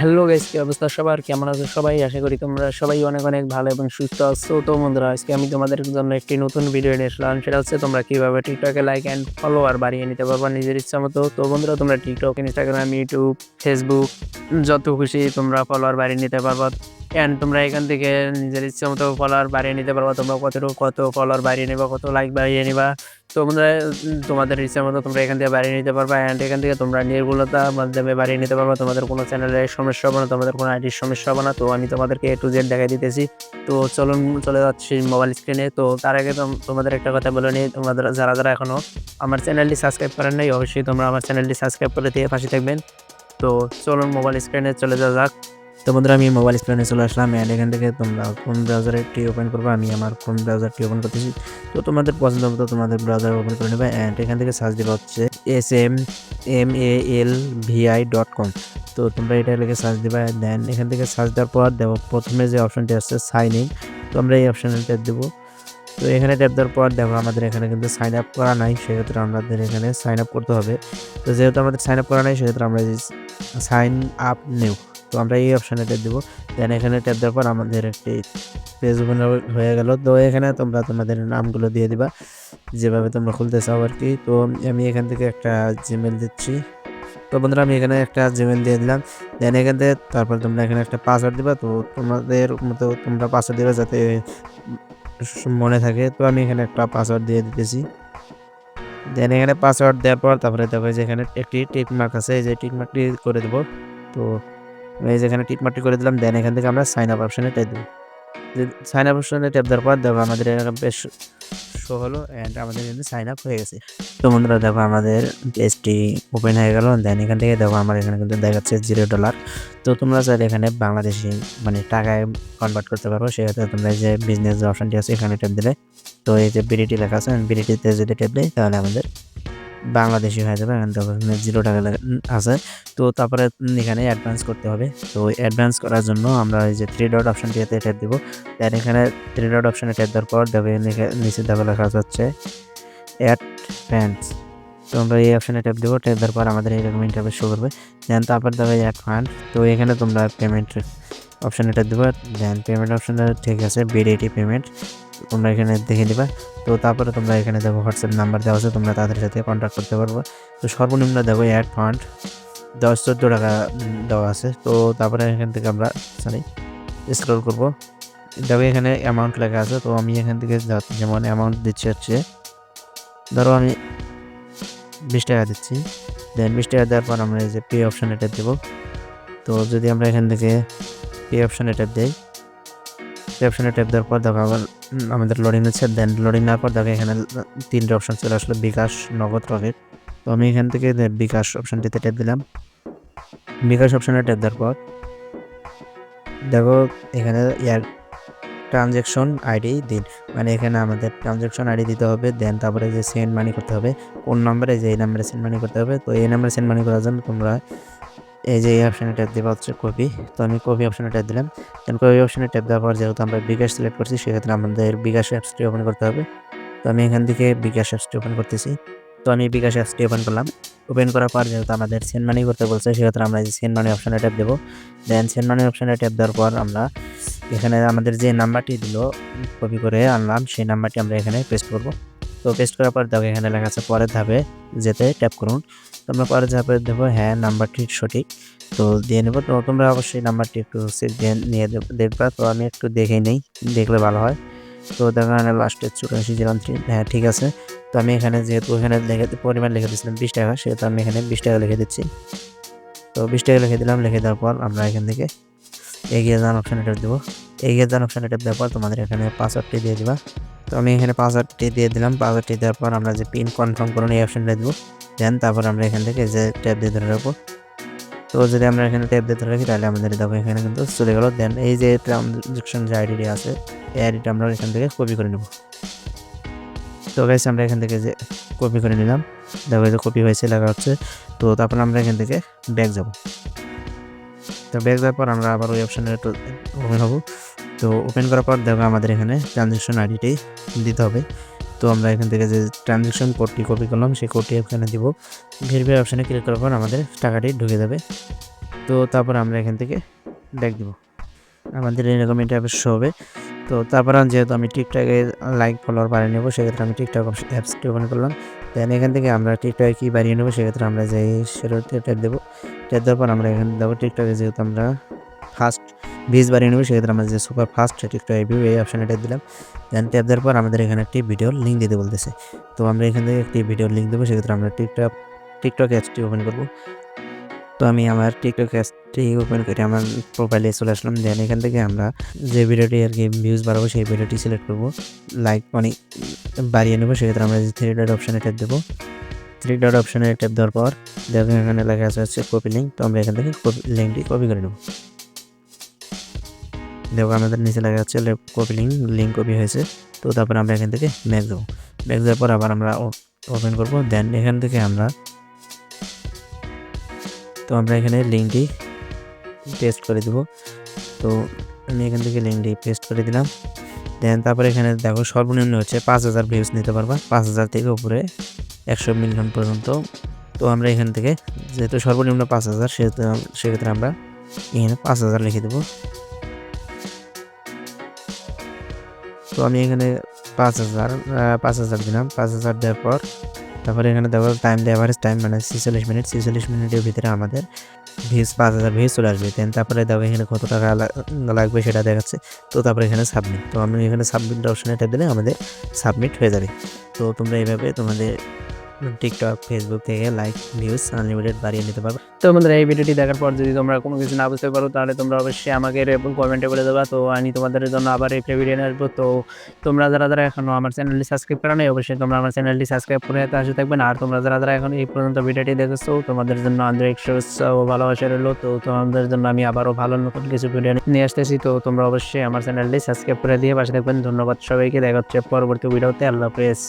Hello guys, কি অবস্থা সবার? কেমন আছো সবাই? আশা করি তোমরা সবাই অনেক অনেক ভালো এবং সুস্থ আছো। তো বন্ধুরা, আজকে আমি তোমাদের জন্য একটি নতুন ভিডিও নিয়ে আসলাম। সেটা হচ্ছে তোমরা কীভাবে টিকটকে লাইক অ্যান্ড ফলোয়ার বাড়িয়ে নিতে পারবা নিজের ইচ্ছা মতো। তো বন্ধুরা, তোমরা টিকটক ইনস্টাগ্রাম ইউটিউব ফেসবুক যত খুশি তোমরা ফলোয়ার বাড়িয়ে নিতে পারবা। অ্যান্ড তোমরা এখান থেকে নিজের ইচ্ছা মতো ফলোয়ার বাড়িয়ে নিতে পারবা। তোমরা কতটুকু কত ফলোয়ার বাড়িয়ে নিবা, কত লাইক বাড়িয়ে নিবা। তোমরা, তোমাদের ইচ্ছা মতো তোমরা এখান থেকে বাড়িয়ে নিতে পারবা। অ্যান্ড এখান থেকে তোমরা নির্ভুলতা মাধ্যমে বাড়িয়ে নিতে পারবা। তোমাদের কোনো চ্যানেলের সমস্যা হবে না, তোমাদের কোনো আইডির সমস্যা হবে না। তো আমি তোমাদেরকে এ টু জেড দেখাই দিতেছি। তো চলুন, চলে যাচ্ছি মোবাইল স্ক্রিনে তো তার আগে তোমাদের একটা কথা বলে নিই। তোমাদের, যারা যারা এখনও আমার চ্যানেলটি সাবস্ক্রাইব করেন নাই, অবশ্যই তোমরা আমার চ্যানেলটি সাবস্ক্রাইব করে দিয়ে পাশে থাকবেন। তো চলুন মোবাইল স্ক্রিনে চলে যাওয়া যাক। তো বন্ধুরা, আমি মোবাইল স্ক্রিনে চলে আসলাম অ্যান্ড এখান থেকে তোমরা কোন ব্রাউজারটি ওপেন করব? আমি আমার কোন ব্রাউজারটি ওপেন করতেছি। তো তোমাদের পছন্দ মতো তোমাদের ব্রাউজার ওপেন করে নেবে অ্যান্ড এখান থেকে সার্চ দেওয়া হচ্ছে S M M A L VI dot com তো তোমরা এটা লিখে সার্চ দেবে দেন এখান থেকে সার্চ দেওয়ার পর দেবো প্রথমে যে অপশনটি আসছে সাইন ইন তো আমরা এই অপশানে ট্যাপ দেবো। তো এখানে ট্যাপ দেওয়ার পর দেখো, আমাদের এখানে কিন্তু সাইন আপ করা নাই, সেক্ষেত্রে আমাদের এখানে সাইন আপ করতে হবে। তো যেহেতু আমাদের সাইন আপ করা নাই, সেক্ষেত্রে আমরা সাইন আপ নিউ তো আমরা এই অপশানে ট্যাপ দেবো। দেন এখানে ট্যাপ দেওয়ার পর আমাদের একটি পেজ হয়ে গেল। তো এখানে তোমরা তোমাদের নামগুলো দিয়ে দিবা। যেভাবে তোমরা খুলতে চাও আর কি। তো আমি এখান থেকে একটা জিমেল দিচ্ছি। তো বন্ধুরা, আমি এখানে একটা জিমেল দিয়ে দিলাম। দেন এখান থেকে তারপর তোমরা এখানে একটা পাসওয়ার্ড দিবা। তো তোমাদের মতো তোমরা পাসওয়ার্ড দিবা যাতে মনে থাকে। তো আমি এখানে একটা পাসওয়ার্ড দিয়ে দিতেছি। দেন এখানে পাসওয়ার্ড দেওয়ার পর তারপরে দেখো যে এখানে একটি টিক মার্ক আছে। যে টিক মার্কটি করে দেবো। তো এই যেখানে মার্কটি করে দিলাম দেন এখান থেকে আমরা সাইন আপ অপশানে ট্যাপ দেবো। সাইন আপ অপশানে ট্যাপ দেওয়ার পর দেখো আমাদের এখানে বেশ শো হলো অ্যান্ড আমাদের কিন্তু সাইন আপ হয়ে গেছে। তো বন্ধুরা দেখো আমাদের পেজটি ওপেন হয়ে গেল দেন এখান থেকে দেখো আমার এখানে কিন্তু দেখাচ্ছে জিরো ডলার তো তোমরা চাইলে এখানে বাংলাদেশি মানে টাকায় কনভার্ট করতে পারো, সেক্ষেত্রে তোমরা যে বিজনেস অপশনটি আছে এখানে ট্যাপ দিলে। তো এই যে বিডিটি লেখা আছে বিডিটিতে যদি ট্যাপ দিই তাহলে আমাদের বাংলাদেশি হয়ে যাবে এখানে দেখো জিরো টাকা আছে। তো তারপরে এখানে অ্যাডভান্স করতে হবে। তো অ্যাডভান্স করার জন্য আমরা এই যে থ্রি ডট অপশনটিতে ট্যাপ দিব। দেন এখানে থ্রি ডট অপশনে ট্যাপ দেওয়ার পর দেখো নিচে দেখো লেখা যাচ্ছে অ্যাড ফ্যান্স তো আমরা এই অপশনে ট্যাপ দেবো। ট্যাপ দেওয়ার পর আমাদের এইরকম ইন্টারভেস শো করবে। দেন তারপর দেবে অ্যাড ফান্ড তো এখানে তোমরা পেমেন্ট অপশানে ট্যাপ দেবো। দেন পেমেন্ট অপশানটা ঠিক আছে বিডিটি পেমেন্ট তোমরা এখানে দেখে দিবা তো তারপরে তোমরা এখানে দেখো হোয়াটসঅ্যাপ নাম্বার দেওয়া আছে, তোমরা তাদের সাথে কন্ট্যাক্ট করতে পারব। তো সর্বনিম্ন দেখো অ্যাড ফান্ড দশ চোদ্দ টাকা দেওয়া আছে। তো তারপরে এখান থেকে আমরা সরি স্ক্রল করব। দেখো এখানে অ্যামাউন্ট লেখা আছে, তো আমি এখান থেকে যেমন অ্যামাউন্ট দিচ্ছি হচ্ছে, ধরো আমি বিশ টাকা দিচ্ছি। দেন বিশ টাকা দেওয়ার পর আমরা এই যে পে অপশান ট্যাপ দেবো। তো যদি আমরা এখান থেকে পে অপশান দেই পে অপশানে ট্যাপ দেওয়ার পর দেখো আবার আমাদের লোডিং হচ্ছে দেন লোডিং নেওয়ার পর দেখো এখানে তিনটে অপশান চলে আসলো, বিকাশ, নগদ রকেট তো আমি এখান থেকে বিকাশ অপশানটিতে ট্যাপ দিলাম। বিকাশ অপশানে ট্যাপ দেওয়ার পর, দেখো এখানে ইয়ার ট্রানজ্যাকশন আইডি দিন। মানে এখানে আমাদের ট্রানজ্যাকশন আইডি দিতে হবে দেন তারপরে যে সেন্ড মানি করতে হবে কোন নাম্বারে যে এই নাম্বারে সেন্ড মানি করতে হবে, তো এই নাম্বারে সেন্ড মানি করার জন্য তোমরা এই যে এই অপশানে ট্যাপ দেওয়া হচ্ছে কপি, তো আমি কপি অপশানে ট্যাপ দিলাম। দেন কপি অপশানে ট্যাপ দেওয়ার পর যেহেতু আমরা বিকাশ সিলেক্ট করছি, সেক্ষেত্রে আমাদের বিকাশ অ্যাপসটি ওপেন করতে হবে। তো আমি এখান থেকে বিকাশ অ্যাপসটি ওপেন করতেছি। তো আমি বিকাশ অ্যাপসটি ওপেন করলাম। ওপেন করার পর যেহেতু আমাদের সেন্ড মানি করতে বলছে, সেক্ষেত্রে আমরা এই সেন্ড মানি অপশানে ট্যাপ দেবো। দেন সেন্ড মানি অপশানে ট্যাপ দেওয়ার পর আমরা এখানে আমাদের যে নাম্বারটি দিল কপি করে আনলাম, সেই নাম্বারটি আমরা এখানে পেস্ট করব। তো পেস্ট করার পর দেখো এখানে লেখা আছে পরের ধাপে যেতে ট্যাপ করুন। তোমরা পরের ধাপে দেবো হ্যাঁ নাম্বারটি সঠিক। তো দিয়ে নেব। তো তোমরা অবশ্যই নাম্বারটি একটু দিয়ে নিয়ে দেখবা। তো আমি একটু দেখেই নেই, দেখলে ভালো হয়। তো দেখো এখানে লাস্টে চুরাশি জিরো হ্যাঁ ঠিক আছে। তো আমি এখানে যেহেতু এখানে লিখে পরিমাণ লিখে দিয়েছিলাম বিশ টাকা, সেহেতু আমি এখানে বিশ টাকা লিখে দিচ্ছি। তো বিশ টাকা লিখে দিলাম, লিখে দেওয়ার পর আমরা এখান থেকে এগিয়ে যান অপশানে ট্যাপ দেবো। এগিয়ে যান অপশানে ট্যাপ দেওয়ার পর তোমাদের এখানে পাসওয়ার্ডটি দিয়ে দিবা। তো আমি এখানে পাসওয়ার্ডটি দিয়ে দিলাম। পাসওয়ার্ডটি দেওয়ার পর আমরা যে পিন কনফার্ম করুন, এই অপশানটা দেবো। দেন তারপর আমরা এখান থেকে যে ট্যাপ দিয়ে ধরে রাখব। তো যদি আমরা এখানে ট্যাপ দিয়ে ধরে রাখি, তাহলে আমাদের দেখো এখানে কিন্তু চলে গেলো। দেন এই যে ট্রানজেকশন যে আইডিটি আছে, এই আইডিটা আমরা এখান থেকে কপি করে নেব। তো গাইস আমরা এখান থেকে যে কপি করে নিলাম। দেখো যে কপি হয়েছে, লেখা হচ্ছে। তো তারপর আমরা এখান থেকে ব্যাক যাব। তো ব্যাক যাওয়ার পর আমরা আবার ওই অপশানে একটু ওপেন হব। তো ওপেন করার পর দেখো আমাদের এখানে ট্রানজেকশন আইডিটি দিতে হবে। তো আমরা এখান থেকে যে ট্রানজেকশন কোডটি কপি করলাম, সেই কোডটি এখানে দিব। ভেরিফাই অপশানে ক্লিক করার পর আমাদের টাকাটি ঢুকে যাবে। তো তারপর আমরা এখান থেকে ব্যাক দিব। আমাদের এরকম ইন্টারফেস শো হবে। তো তারপর যেহেতু আমি টিকটকে লাইক ফলোয়ার বাড়িয়ে নেব, সেক্ষেত্রে আমি টিকটক অ্যাপসটি ওপেন করলাম। দেন এখান থেকে আমরা টিকটকে কী বাড়িয়ে নেব, সেক্ষেত্রে আমরা যে সেটাতে ট্যাপ দেবো। ট্যাপ দেওয়ার পর আমরা এখানে দেবো টিকটকে যেহেতু আমরা ফার্স্ট ভিজ বাড়িয়ে নেব সেক্ষেত্রে আমরা যে সুপার ফাস্ট টিকটক ভিউ এই অপশানে ট্যাপ দিলাম। দেন ট্যাপ দেওয়ার পর আমাদের এখানে একটি ভিডিওর লিঙ্ক দিতে বলতেছে। তো আমরা এখান থেকে একটি ভিডিওর লিঙ্ক দেবো, সেক্ষেত্রে আমরা টিকটক টিকটক অ্যাপসটি ওপেন করব। তো আমি আমার টিকটক অ্যাপসটি ওপেন করে আমার প্রোফাইলে চলে আসলাম। দেন এখান থেকে আমরা যে ভিডিওটি আর কি ভিউজ বাড়াবো, সেই ভিডিওটি সিলেক্ট করব। লাইক মানে বাড়িয়ে নেব, সেক্ষেত্রে আমরা যে থ্রি ডট অপশানে ট্যাপ দেবো। থ্রি ডট অপশানে ট্যাপ দেওয়ার পর দেখো এখানে লেখা আছে, হচ্ছে কপি লিঙ্ক তো আমরা এখান থেকে কপি লিঙ্কটি কপি করে নেব। দেখো আমাদের নিচে লেখা আছে কপি লিঙ্ক লিঙ্ক কপি হয়েছে। তো তারপর আমরা এখান থেকে ম্যাক দেবো ম্যাক দেওয়ার পর আবার আমরা ওপেন করব। দেন এখান থেকে আমরা তো আমরা এখানে লিঙ্কটি পেস্ট করে দেবো। তো আমি এখান থেকে লিঙ্কটি পেস্ট করে দিলাম। দেন তারপরে এখানে দেখো সর্বনিম্ন হচ্ছে পাঁচ হাজার ভিউজ নিতে পারবা। পাঁচ হাজার থেকে উপরে একশো মিলিয়ন পর্যন্ত। তো আমরা এখান থেকে যেহেতু সর্বনিম্ন পাঁচ হাজার, সেহেতু সেক্ষেত্রে আমরা এখানে পাঁচ হাজার লিখে দেবো। তো আমি এখানে পাঁচ হাজার পাঁচ হাজার দিলাম। পাঁচ হাজার দেওয়ার পর তারপরে এখানে দেওয়ার টাইম দিয়ে অ্যাভারেজ টাইম মানে ছেচল্লিশ মিনিট ছেচল্লিশ মিনিটের ভিতরে আমাদের ভিউজ পাঁচ হাজার ভিউজ চলে আসবে। দেন তারপরে দেখো এখানে কত টাকা লাগবে সেটা দেখাচ্ছে। তো তারপরে এখানে সাবমিট তো আমি এখানে সাবমিট অপশানে এটা দিলে আমাদের সাবমিট হয়ে যাবে। তো তোমরা এইভাবে তোমাদের টিকটক ফেসবুক থেকে লাইক ভিউজ আনলিমিটেড বাড়িয়ে নিতে পারবে। তো বন্ধুরা, এই ভিডিওটি দেখার পর যদি তোমরা কোনো কিছু না বুঝতে পারো, তাহলে তোমরা অবশ্যই আমাকে কমেন্টে বলে দেবা। তো আমি তোমাদের জন্য আবার একটা ভিডিও নিয়ে আসব। তো তোমরা যারা যারা এখনও আমার চ্যানেলটি সাবস্ক্রাইব করা নেই, অবশ্যই তোমরা আমার চ্যানেলটি সাবস্ক্রাইব করে পাশে থাকবেন আর তোমরা যারা যারা এখন এই পর্যন্ত ভিডিওটি দেখেছ, তোমাদের জন্য আন্তরিক শুভেচ্ছা ও ভালোবাসা রইল। তো তোমাদের জন্য আমি আবারও ভালো নতুন কিছু ভিডিও নিয়ে আসতেছি। তো তোমরা অবশ্যই আমার চ্যানেলটি সাবস্ক্রাইব করে দিয়ে পাশে থাকবেন। ধন্যবাদ সবাইকে। দেখা হচ্ছে পরবর্তী ভিডিওতে আল্লাহ হাফেজ।